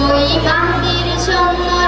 তুই কান্তির সন্ন্যত